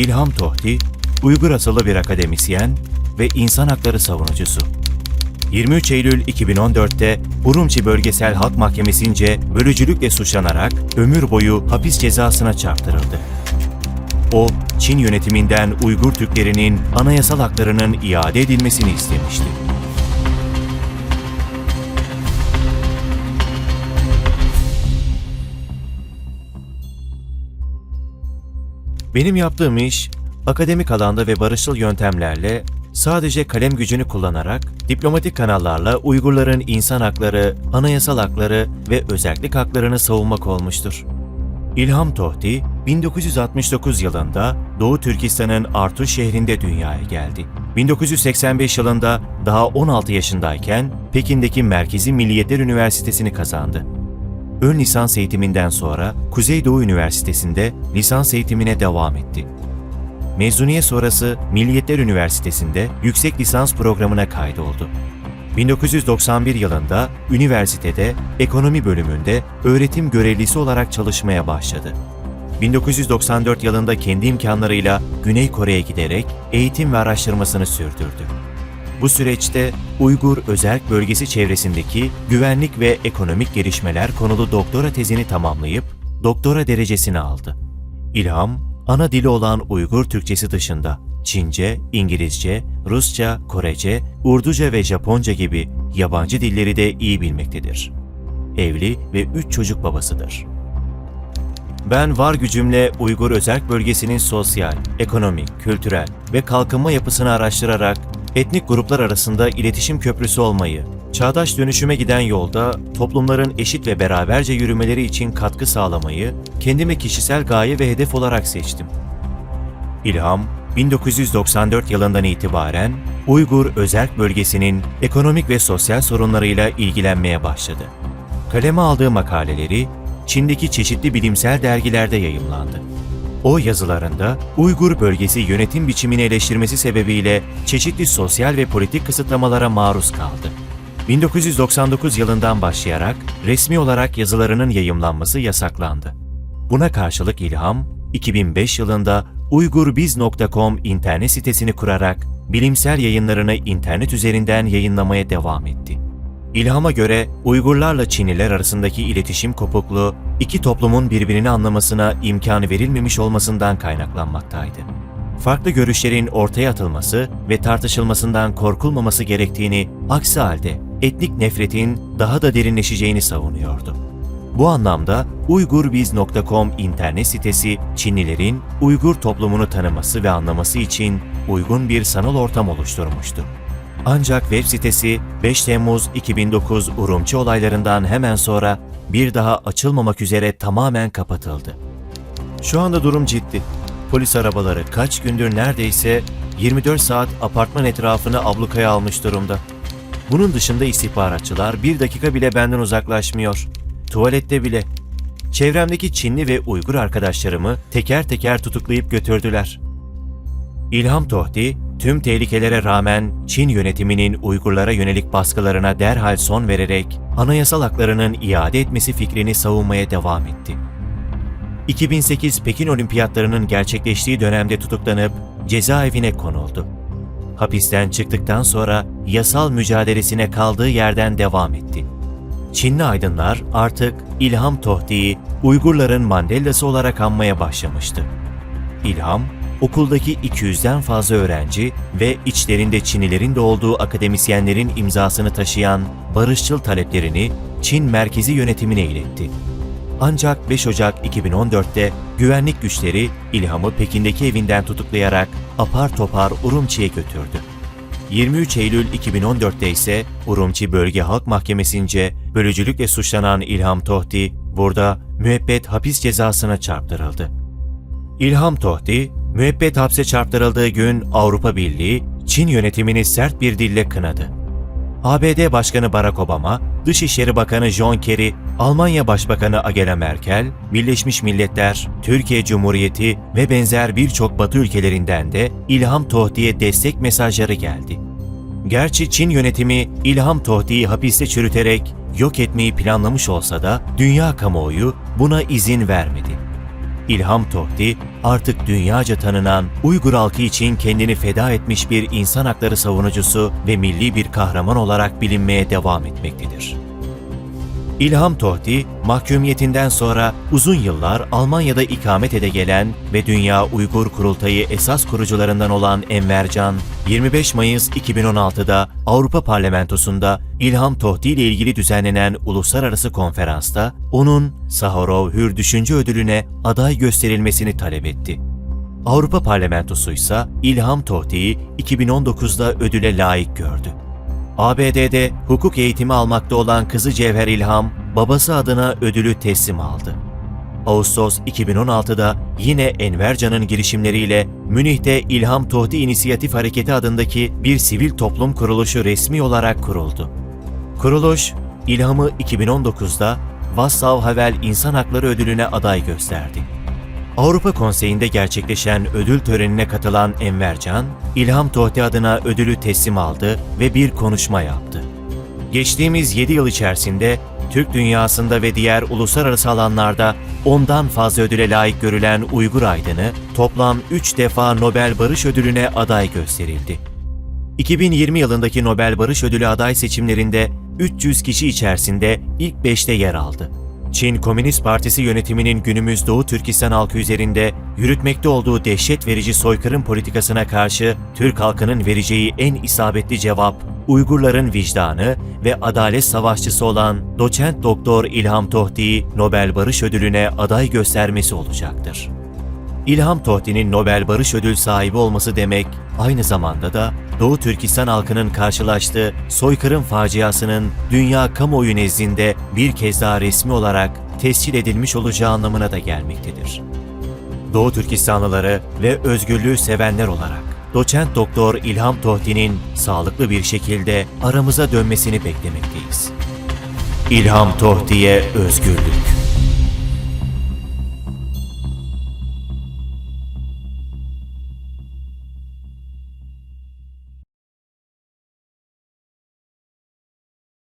İlham Tohti, Uygur asıllı bir akademisyen ve insan hakları savunucusu. 23 Eylül 2014'te Urumçi Bölgesel Halk Mahkemesi'nce bölücülükle suçlanarak ömür boyu hapis cezasına çarptırıldı. O, Çin yönetiminden Uygur Türklerinin anayasal haklarının iade edilmesini istemişti. Benim yaptığım iş, akademik alanda ve barışçıl yöntemlerle sadece kalem gücünü kullanarak diplomatik kanallarla Uygurların insan hakları, anayasal hakları ve özellik haklarını savunmak olmuştur. İlham Tohti, 1969 yılında Doğu Türkistan'ın Artuş şehrinde dünyaya geldi. 1985 yılında daha 16 yaşındayken Pekin'deki Merkezi Milliyetler Üniversitesi'ni kazandı. Ön lisans eğitiminden sonra Kuzeydoğu Üniversitesi'nde lisans eğitimine devam etti. Mezuniye sonrası Milliyetler Üniversitesi'nde yüksek lisans programına kaydoldu. 1991 yılında üniversitede ekonomi bölümünde öğretim görevlisi olarak çalışmaya başladı. 1994 yılında kendi imkanlarıyla Güney Kore'ye giderek eğitim ve araştırmasını sürdürdü. Bu süreçte Uygur Özerk Bölgesi çevresindeki güvenlik ve ekonomik gelişmeler konulu doktora tezini tamamlayıp doktora derecesini aldı. İlham, ana dili olan Uygur Türkçesi dışında Çince, İngilizce, Rusça, Korece, Urduca ve Japonca gibi yabancı dilleri de iyi bilmektedir. Evli ve üç çocuk babasıdır. Ben var gücümle Uygur Özerk Bölgesi'nin sosyal, ekonomik, kültürel ve kalkınma yapısını araştırarak etnik gruplar arasında iletişim köprüsü olmayı, çağdaş dönüşüme giden yolda toplumların eşit ve beraberce yürümeleri için katkı sağlamayı kendime kişisel gaye ve hedef olarak seçtim. İlham, 1994 yılından itibaren Uygur Özerk Bölgesi'nin ekonomik ve sosyal sorunlarıyla ilgilenmeye başladı. Kaleme aldığı makaleleri Çin'deki çeşitli bilimsel dergilerde yayımlandı. O yazılarında Uygur bölgesi yönetim biçimini eleştirmesi sebebiyle çeşitli sosyal ve politik kısıtlamalara maruz kaldı. 1999 yılından başlayarak resmi olarak yazılarının yayımlanması yasaklandı. Buna karşılık İlham, 2005 yılında uygurbiz.com internet sitesini kurarak bilimsel yayınlarını internet üzerinden yayınlamaya devam etti. İlham'a göre Uygurlarla Çinliler arasındaki iletişim kopukluğu iki toplumun birbirini anlamasına imkanı verilmemiş olmasından kaynaklanmaktaydı. Farklı görüşlerin ortaya atılması ve tartışılmasından korkulmaması gerektiğini, aksi halde etnik nefretin daha da derinleşeceğini savunuyordu. Bu anlamda uygurbiz.com internet sitesi Çinlilerin Uygur toplumunu tanıması ve anlaması için uygun bir sanal ortam oluşturmuştu. Ancak web sitesi 5 Temmuz 2009 Urumçi olaylarından hemen sonra bir daha açılmamak üzere tamamen kapatıldı. Şu anda durum ciddi. Polis arabaları kaç gündür neredeyse 24 saat apartman etrafını ablukaya almış durumda. Bunun dışında istihbaratçılar bir dakika bile benden uzaklaşmıyor. Tuvalette bile. Çevremdeki Çinli ve Uygur arkadaşlarımı teker teker tutuklayıp götürdüler. İlham Tohti, tüm tehlikelere rağmen Çin yönetiminin Uygurlara yönelik baskılarına derhal son vererek anayasal haklarının iade etmesi fikrini savunmaya devam etti. 2008 Pekin Olimpiyatlarının gerçekleştiği dönemde tutuklanıp cezaevine konuldu. Hapisten çıktıktan sonra yasal mücadelesine kaldığı yerden devam etti. Çinli aydınlar artık İlham Tohti'yi Uygurların Mandela'sı olarak anmaya başlamıştı. İlham, okuldaki 200'den fazla öğrenci ve içlerinde Çinlilerin de olduğu akademisyenlerin imzasını taşıyan barışçıl taleplerini Çin merkezi yönetimine iletti. Ancak 5 Ocak 2014'te güvenlik güçleri İlham'ı Pekin'deki evinden tutuklayarak apar topar Urumçi'ye götürdü. 23 Eylül 2014'te ise Urumçi Bölge Halk Mahkemesi'nce bölücülükle suçlanan İlham Tohti burada müebbet hapis cezasına çarptırıldı. İlham Tohti, müebbet hapse çarptırıldığı gün Avrupa Birliği, Çin yönetimini sert bir dille kınadı. ABD Başkanı Barack Obama, Dışişleri Bakanı John Kerry, Almanya Başbakanı Angela Merkel, Birleşmiş Milletler, Türkiye Cumhuriyeti ve benzer birçok Batı ülkelerinden de İlham Tohti'ye destek mesajları geldi. Gerçi Çin yönetimi İlham Tohti'yi hapiste çürüterek yok etmeyi planlamış olsa da dünya kamuoyu buna izin vermedi. İlham Tohti artık dünyaca tanınan Uygur halkı için kendini feda etmiş bir insan hakları savunucusu ve milli bir kahraman olarak bilinmeye devam etmektedir. İlham Tohti, mahkumiyetinden sonra uzun yıllar Almanya'da ikamet ede gelen ve Dünya Uygur Kurultayı esas kurucularından olan Enver Can, 25 Mayıs 2016'da Avrupa Parlamentosu'nda İlham Tohti ile ilgili düzenlenen uluslararası konferansta onun Saharov Hür Düşünce Ödülü'ne aday gösterilmesini talep etti. Avrupa Parlamentosu ise İlham Tohti'yi 2019'da ödüle layık gördü. ABD'de hukuk eğitimi almakta olan kızı Cevher İlham, babası adına ödülü teslim aldı. Ağustos 2016'da yine Enver Can'ın girişimleriyle Münih'te İlham Tohti İnisiyatif Hareketi adındaki bir sivil toplum kuruluşu resmi olarak kuruldu. Kuruluş, İlham'ı 2019'da Václav Havel İnsan Hakları Ödülüne aday gösterdi. Avrupa Konseyi'nde gerçekleşen ödül törenine katılan Enver Can, İlham Tohti adına ödülü teslim aldı ve bir konuşma yaptı. Geçtiğimiz 7 yıl içerisinde Türk dünyasında ve diğer uluslararası alanlarda ondan fazla ödüle layık görülen Uygur aydını toplam 3 defa Nobel Barış Ödülü'ne aday gösterildi. 2020 yılındaki Nobel Barış Ödülü aday seçimlerinde 300 kişi içerisinde ilk 5'te yer aldı. Çin Komünist Partisi yönetiminin günümüz Doğu Türkistan halkı üzerinde yürütmekte olduğu dehşet verici soykırım politikasına karşı Türk halkının vereceği en isabetli cevap Uygurların vicdanı ve adalet savaşçısı olan doçent doktor İlham Tohti'yi Nobel Barış Ödülü'ne aday göstermesi olacaktır. İlham Tohti'nin Nobel Barış Ödül sahibi olması demek, aynı zamanda da Doğu Türkistan halkının karşılaştığı soykırım faciasının dünya kamuoyu nezdinde bir kez daha resmi olarak tescil edilmiş olacağı anlamına da gelmektedir. Doğu Türkistanlıları ve özgürlüğü sevenler olarak doçent doktor İlham Tohti'nin sağlıklı bir şekilde aramıza dönmesini beklemekteyiz. İlham Tohti'ye özgürlük.